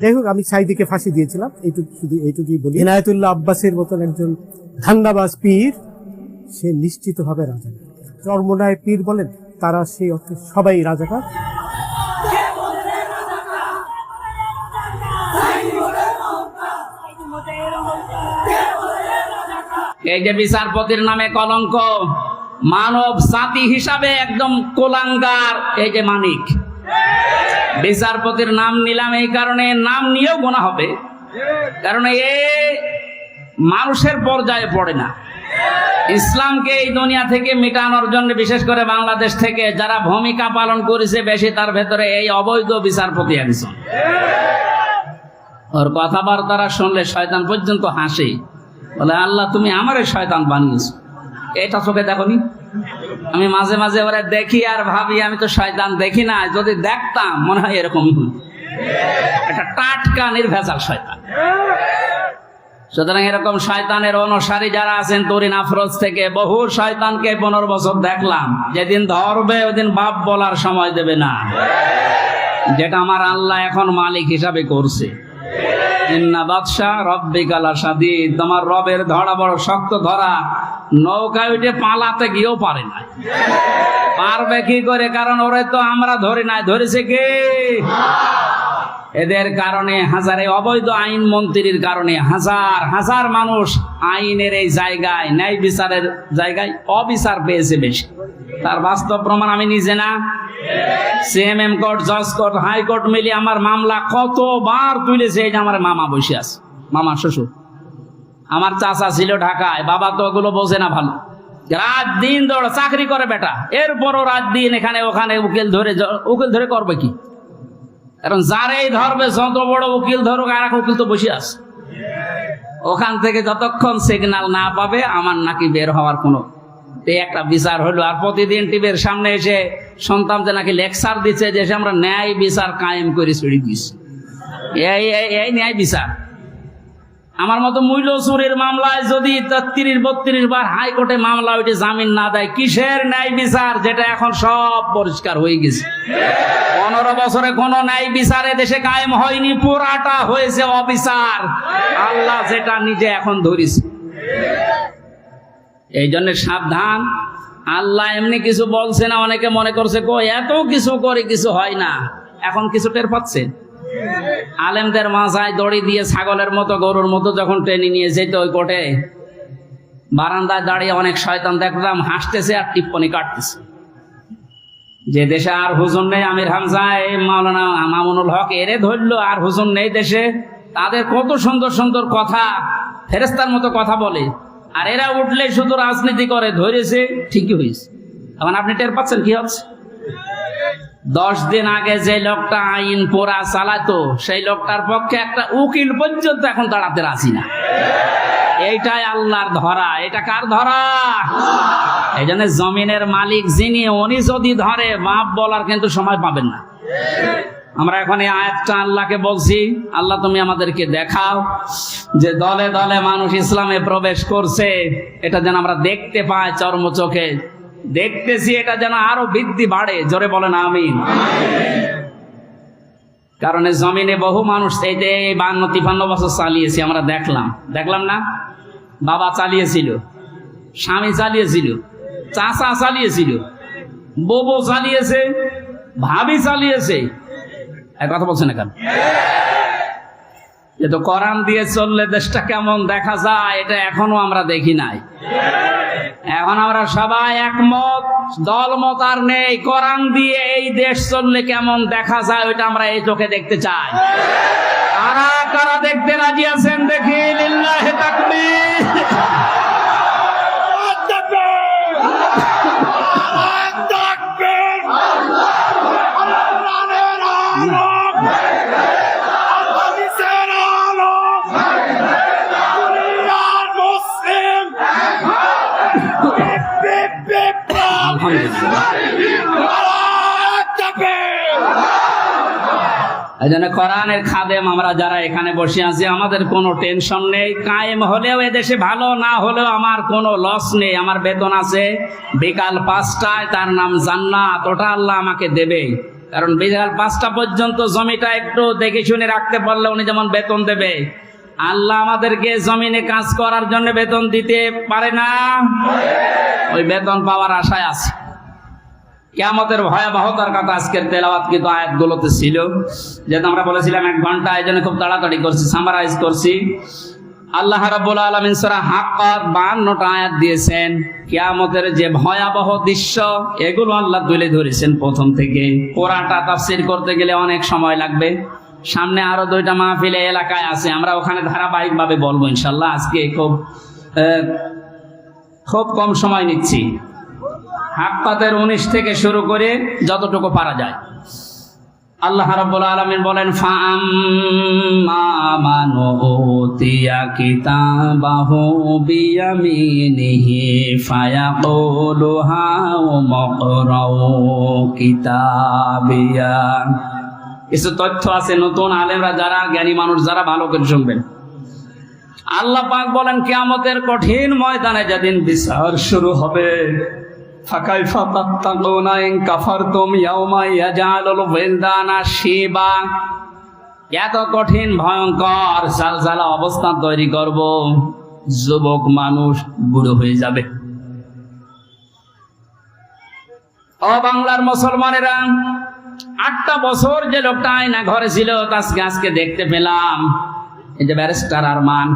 যাই হোক, আমি সাইদিকে ফাঁসি দিয়েছিলাম। এইটুকু শুধু এইটুকুই বলি। ইনায়তুল্লাহ আব্বাসের মতন একজন ধান্দাবাজ পীর, সে নিশ্চিতভাবে রাজাকার চর্মনায় পীর বলেন, তারা সেই অর্থে সবাই রাজাকার। এই যে বিচারপতির নামে কলঙ্ক, মানব জাতি হিসাবে একদম কোলাঙ্গার, এই যে মানিক। বিচারপতির নাম নিলাম এই কারণে নাম নিয়েও গোনা হবে। কারণ এ মানুষের পর্যায়ে পড়ে না। ইসলামকে এই দুনিয়া থেকে মেটানোর জন্য, বিশেষ করে বাংলাদেশ থেকে, যারা ভূমিকা পালন করেছে বেশি, তার ভেতরে এই অবৈধ বিচারপতি একজন। ওর কথাবার্তারা শুনলে শয়তান পর্যন্ত হাসে। বলে, আল্লাহ, তুমি আমারে শয়তান বানিয়েছো। এটা চোখে দেখনি? আমি মাঝে মাঝে ওরা দেখি আর ভাবি, আমি তো শয়তান দেখি না, যদি দেখতাম মনে হয় এরকমই হই এটা টাটকা নির্ভেজাল শয়তান। সুতরাং এরকম শয়তানের অনুসারী যারা আছেন, তরিন থেকে বহু শয়তানকে পনেরো বছর দেখলাম। যেদিন ধরবে, ওদিন বাপ বলার সময় দেবে না। যেটা আমার আল্লাহ এখন মালিক হিসাবে করছে। তোমার রবের ধরা বড় শক্ত ধরা। নৌকায় উঠে পালাতে গিয়েও পারে না। পারবে কি করে? কারণ ওরে তো আমরা ধরি নাই। ধরেছে কে? এদের কারণে হাজারে অবৈধ আইন মন্ত্রীর কারণে হাজার হাজার মানুষ আইনের এই জায়গায়, ন্যায় বিচারের জায়গায় অবিচার পেয়েছে বেশি। তার বাস্তব প্রমাণ আমি নিজে না। সিএমএম কোর্ট, জজ কোর্ট, হাইকোর্ট মিলিয়ে আমার মামলা কতবার তুলেছে, এই যে আমার মামা বসে আছে, মামা শ্বশুর। আমার চাচা ছিল ঢাকায়, বাবা তো ওগুলো বোঝে না ভালো। রাত দিন দৌড় চাকরি করে বেটা। এরপরও রাত দিন এখানে ওখানে উকিল ধরে উকিল ধরে করবে কি? কারণ যারাই ধরবে, যত বড় উকিল ধরুক, আর এক উকিল তো বসে আছে। ওখান থেকে যতক্ষণ সিগন্যাল না পাবে, আমার নাকি বের হওয়ার কোনো একটা বিচার হলো। আর প্রতিদিন টিভির সামনে এসে শুনতাম যে নাকি লেকচার দিচ্ছে যে আমরা ন্যায় বিচার কায়েম করে ছড়ি দিচ্ছি এই ন্যায় বিচার। আমার মতো মূল্য চুরির মামলায় যদি তিরিশ বত্রিশ বার হাইকোর্টে মামলা ওইটি জামিন না দেয়, কিসের ন্যায় বিচার? যেটা এখন সব পরিষ্কার হয়ে গেছে। পনেরো বছরে কোনো ন্যায় বিচারে দেশে কায়েম হয়নি, পুরাটা হয়েছে অবিচার। আল্লাহ যেটা নিজে এখন ধরিছে। এই জন্য সাবধান। আল্লাহ এমনি কিছু বলছে না, অনেকে মনে করছে কো এত কিছু করে কিছু হয় না। এখন কিছু টের পাচ্ছে? আলেমদের মাথায় দড়ি দিয়ে ছাগলের মতো, গরুর মতো যখন ট্রেনে নিয়ে যেত ওই কোটে বারান্দায় দাঁড়িয়ে অনেক শয়তান দেখলাম, হাসতেছে আর টিপ্পনি কাটতেছে। যে দেশে আর হুজুর নেই, আমির হামজা মাওলানা মামুনুল হক, এরে ধরলো আর হুজুর নেই দেশে। তাদের কত সুন্দর সুন্দর কথা ফেরেস্তার মতো কথা বলে। আর এরা উঠলে শুধু রাজনীতি করে, ধরেছে, ঠিকই হয়েছে। এখন আপনি টের পাচ্ছেন কি হচ্ছে? দশ দিন আগে যে লোকটা আইন পোড়া চালাতো, সেই লোকটার পক্ষে একটা উকিল পর্যন্ত এখন দাঁড়াতে রাজি না। এইটাই আল্লাহর ধরা। এটা কার ধরা? এই জন্য জমিনের মালিক যিনি, উনি যদি ধরে মাপ বলার কিন্তু সময় পাবেন না। আমরা এখন এই আয়াতটা আল্লাহকে বলছি, আল্লাহ তুমি আমাদেরকে দেখাও যে দলে দলে মানুষ ইসলামে প্রবেশ করছে, এটা যেন আমরা দেখতে পাই চর্ম চোখে। দেখতেছি এটা যেন আরও বৃদ্ধি বাড়ে। জোরে বলেন, আমিন। কারণ জমিনে বহু মানুষ এই বান্ন, তিপান্ন বছর চালিয়েছি, আমরা দেখলাম। দেখলাম না? বাবা চালিয়েছিল, স্বামী চালিয়েছিল, চাচা চালিয়েছিল ববো চালিয়েছে, ভাবি চালিয়েছে। এক কথা বলছেন এখন? এ তো কোরআন দিয়ে চললে দেশটা কেমন দেখা যায়, এটা এখনও আমরা দেখি নাই। এখন আমরা সবাই একমত, দলমত আর নেই। কোরআন দিয়ে এই দেশ চললে কেমন দেখা যায়, ওইটা আমরা এই চোখে দেখতে চাই। কারা কারা দেখতে রাজি আছেন দেখি এই জন্য কোরআনের খাদেম আমরা যারা এখানে বসে আছি, আমাদের কোনো টেনশন নেই। কায়েম হলেও এদেশে ভালো, না হলেও আমার কোনো লস নেই। আমার বেতন আছে বিকাল পাঁচটায়, তার নাম জান্নাত। ওটা আল্লাহ আমাকে দেবে। কারণ বিকাল পাঁচটা পর্যন্ত জমিটা একটু দেখে শুনে রাখতে পারলে উনি যেমন বেতন দেবে আল্লাহ আমাদেরকে জমিনে কাজ করার জন্য বেতন দিতে পারে না? ওই বেতন পাওয়ার আশায় আছে। কেয়ামতের ভয়াবহতার কথা আজকের তেলাওয়াত কিন্তু আয়াতগুলোতে ছিল। যেহেতু আমরা বলেছিলাম এক ঘণ্টা জন্য খুব তাড়াতাড়ি করছি সামারাইজ করছি। আল্লাহ রাব্বুল আলামিন সূরা হাক্কাত 52টা আয়াত দিয়েছেন, কিয়ামতের যে ভয়াবহ দৃশ্য, এগুলো আল্লাহ তুলে ধরেছেন প্রথম থেকে। পুরাটা তাফসীর করতে গেলে অনেক সময় লাগবে। সামনে আরও দুইটা মাহফিলে এলাকায় আছে, আমরা ওখানে ধারাবাহিকভাবে বলব ইনশাল্লাহ, আজকে খুব খুব কম সময় নিচ্ছি। হাক্কাতের উনিশ থেকে শুরু করে যতটুকু পারা যায়। আল্লাহ রাব্বুল আলামিন বলেন, ফাআম্মা মান উতিয়া কিতাবাহু কিতাবিয়া। কিছু তথ্য আছে, নতুন আলেমরা যারা, জ্ঞানী মানুষ যারা, ভালো করে শুনবেন। আল্লাহ পাক বলেন, কিয়ামতের কঠিন ময়দানে যেদিন বিচার শুরু হবে এত কঠিন, ভয়ঙ্কর তৈরি যুবক মানুষ বুড়ো হয়ে যাবে। বাংলার মুসলমানেরা আটটা বছর যে লোকটা আয়না ঘরে ছিল আজকে আজকে দেখতে পেলাম। এই যে ব্যারিস্টার আরমান,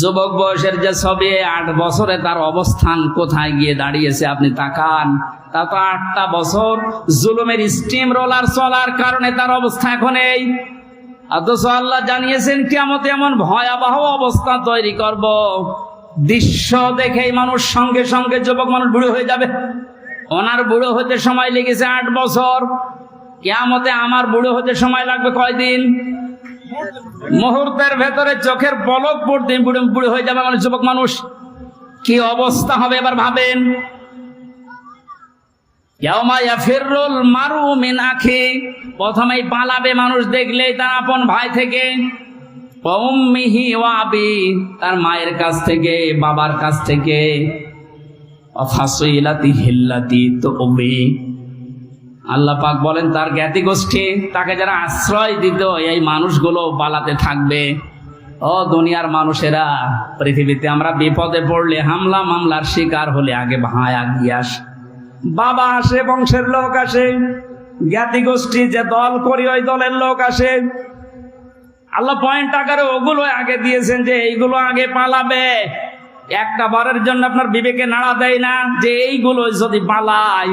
যুবক বয়সের যে ছবি, আট বছরে তার অবস্থান কোথায় গিয়ে দাঁড়িয়েছে আপনি তাকান। তা তো আটটা বছর জুলুমের স্টিম রোলার চলার কারণে তার অবস্থা এখন এই। অথচ আল্লাহ জানিয়েছেন কেমন এমন ভয়াবহ অবস্থা তৈরি করব। দৃশ্য দেখেই মানুষ সঙ্গে সঙ্গে যুবক মানুষ বুড়ো হয়ে যাবে। ওনার বুড়ো হতে সময় লেগেছে আট বছর। কেয়ামতে আমার বুড়ো হতে সময় লাগবে কয়দিন? মুহূর্তের ভেতরে চোখের পলক পড়তে বুড়ো বুড়ো হয়ে যাবে মানে যুবক মানুষ। কি অবস্থা হবে এবার ভাবেন? মারু মিন আখি। প্রথমেই পালাবে মানুষ দেখলেই তার আপন ভাই থেকে। উম্মিহি ওয়া আবি, তার মায়ের কাছ থেকে, বাবার কাছ থেকে। ফাসইলাতি হিল্লাতি তো আল্লাহ পাক বলেন, তার জ্ঞাতি গোষ্ঠী তাকে যারা আশ্রয় দিত, এই মানুষগুলো পালাতে থাকবে। ও দুনিয়ার মানুষেরা, পৃথিবীতে আমরা বিপদে পড়লে, হামলা মামলার শিকার হলে আগে ভাই আগিয়ে আস। বাবা আসে, বংশের লোক আসে। জ্ঞাতি গোষ্ঠী যে দল করি, ওই দলের লোক আসে। আল্লাহ পয়েন্ট আকারে ওগুলো আগে দিয়েছেন যে এইগুলো আগে পালাবে। একটা বারের জন্য আপনার বিবেকে নাড়া দেয় না যে এইগুলো যদি পালায়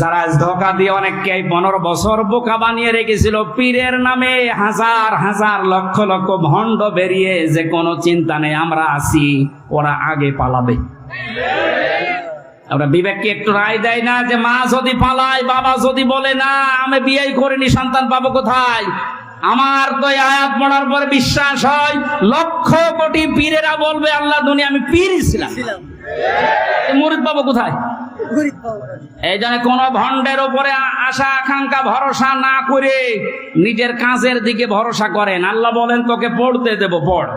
যারা আজ ধোকা দিয়ে অনেককে পনেরো বছর বোকা বানিয়ে রেখেছিল পীরের নামে হাজার হাজার লক্ষ লক্ষ ভণ্ড বেরিয়ে যে কোনো চিন্তা নেই আমরা আছি ওরা আগে পালাবে। আমরা বিবেককে একটু রায় দেয় না যে মা যদি পালায় বাবা যদি বলে না আমি বিয়েই করিনি সন্তান পাবো কোথায়? আমার তো আয়াত পড়ার পরে বিশ্বাস হয় লক্ষ কোটি পীরেরা বলবে আল্লাহ দুনিয়া আমি পীর ছিলাম। মুরিদ পাবো কোথায়? এই জন্য কোন ভণ্ডের উপরে আশা, আকাঙ্ক্ষা, ভরসা না করে নিজের কাজের দিকে ভরসা করেন। আল্লাহ বলেন, তোকে পড়তে দেব, পড়।